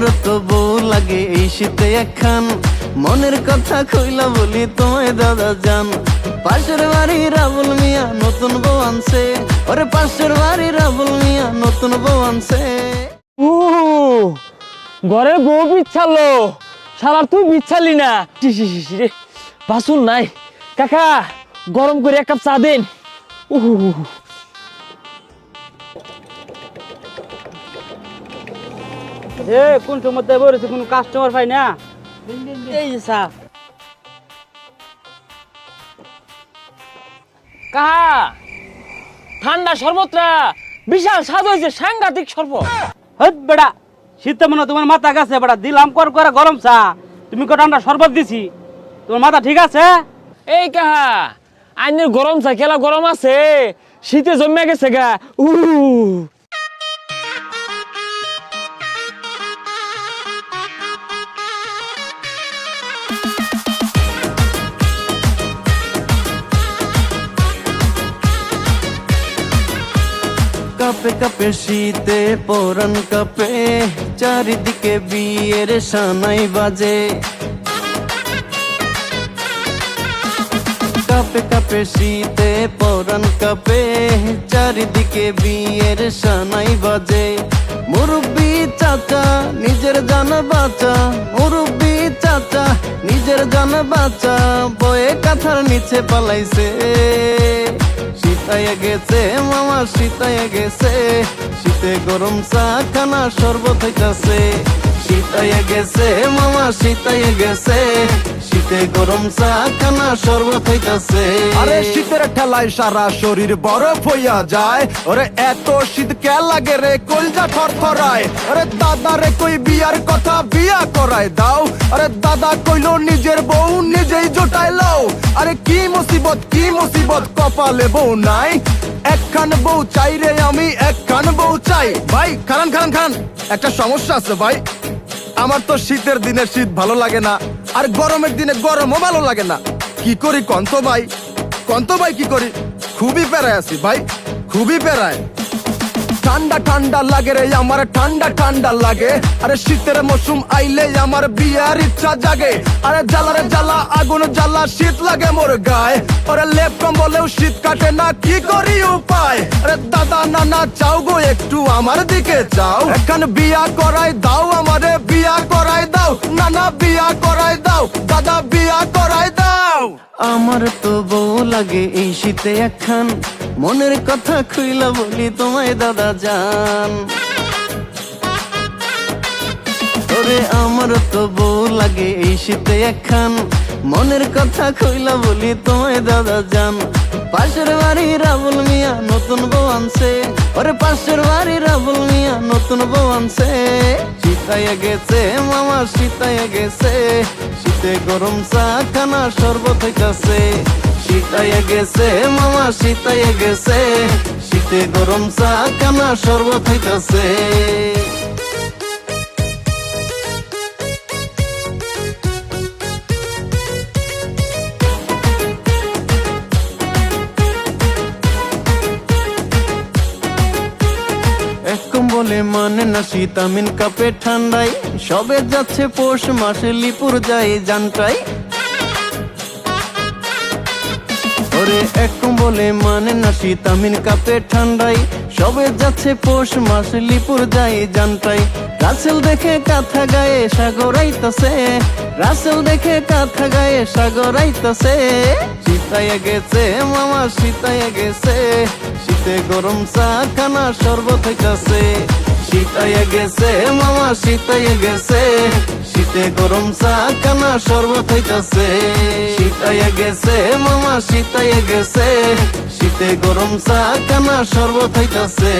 আমার তো বউ লাগে এই শীতে একখান। মনের কথা কইলা বলি তোমায় দাদা জান পাশের বাড়ি রাবুল মিয়া নতুন বউ আনছে। ওরে পাশের বাড়ি রাবুল মিয়া নতুন বউ আনছে। ও, ঘরে বউ বিচ্ছালো। শালার তুই বিচ্ছালি না। রে বাসুন নাই। কাকা, গরম করে এক কাপ চা দেন। উহু কোন সময় বলেছে কোনো কাস্টমার পাই না। এই চা কাহা? ঠান্ডা শরবতটা বিশাল স্বাদ হয়েছে, সাংঘাতিক শরবত। হট বেড়া শীতে মনে তোমার মাথা গেছে বেড়া দিলাম, কর, করে, গরম চা। তুমি কটা আমরা শরবত দিছি। তোমার মাথা ঠিক আছে? এই কাহা, আইনের গরম চা, কেলা গরম আছে? শীতে জমে গেছে গা। উ কাপে কাপে শীতে পরান কাপে। চারিদিকে বিয়ের সানাই বাজে। কাপে কাপে শীতে পরান কাপে। চারিদিকে বিয়ের সানাই বাজে। মুরব্বি চাচা, নিজের জান বাঁচা। মুরব্বি চাচা, নিজের জান বাঁচা। বয়ে কাথার নিচে পালাইছে। শীতায় গেছে, মামা শীতায় গেছে। শীতে গরম চা খানা শরবত হইতাছে। শীতায় গেছে, মামা শীতায় গেছে। শীতে গরম চা খানা শরবত হইতাছে। আরে শীতের ঠেলায় সারা শরীর বরফ হইয়া যায়। ওরে এত শীত কে লাগে রে, কলজা থরথরায়। আরে দাদা রে কই বিয়ার কথা বিয়া দাও। আরে দাদা নিজের বউ নিজেই লও। আরে কি মুসিবত কি মুসিবত, কপালে বউ নাই। একখান বউ চাই রে আমি, একখান বউ চাই। ভাই খান খান খান একটা সমস্যা আছে ভাই। আমার তো শীতের দিনে শীত ভালো লাগে না। আর গরমের দিনে গরমও ভালো লাগে না। কি করি কন্ত ভাই? কন্ত ভাই কি করি? খুবই প্যারায় আছি ভাই, খুবই প্যারায়। ঠান্ডা ঠান্ডা লাগে রে আমার, ঠান্ডা ঠান্ডা লাগে। আরে শীতের মৌসুম আইলে আমার বিয়ার ইচ্ছা জাগে। আরে জ্বালা রে জ্বালা, আগুন জ্বালা, শীত লাগে মোর গায়ে। আরে লেপ কম্বলেও শীত কাটে না, কি করি উপায়? দাদা নানা চাও গো, একটু আমার দিকে চাও এখন বিয়া করাই দাও আমারে, বিয়া করাই দাও। নানা বিয়া করাই দাও, দাদা, বিয়া করাই দাও। আমার তো বউ লাগে এই শীতে একখান। মনের কথা খুইলা বলি তোমায়, দাদা জান। ওরে আমার তো বউ লাগে এই শীতে একখান। মনের কথা খুইলা বলি তোমায়, দাদা জান। পাশের বাড়ি রাবুল মিয়া, নতুন বউ আনছে। ওরে পাশের বাড়ি রাবুল মিয়া, নতুন বউ আনছে। শীতায় গেছে মামা, শীতায় গেছে। শীতে গরম চা খানা শরবত হইতাছে। শীতায় গেছে মামা, শীতায় গেছে। শীতে গরম চা খানা শরবত হইতাছে। কম্বলে মানে না শীতামিন কাপে ঠান্ডায়। সবে যাচ্ছে পৌষ মাসে লিপুর যায় জানটাই ওরে কম্বলে মানে না কাপে ঠান্ডায়। সবে যাচ্ছে পৌষ লিপুর জানটাই রাসেল দেখে কাথা গায়ে সাগর আইতাছে। রাসেল দেখে কাথা গায়ে সাগর আইতাছে। শীতায় গেছে মামা শীতায় গেছে। শীতে গরম চা খানা শরবত কাছে। শীতাইয়া গেছে, মামা শীতাইয়া গেছে। শীতে গরম চা খানা শরবত হইতাছে শীতাইয়া গেছে, মামা শীতাইয়া গেছে। শীতে গরম চা খানা শরবত হইতাছে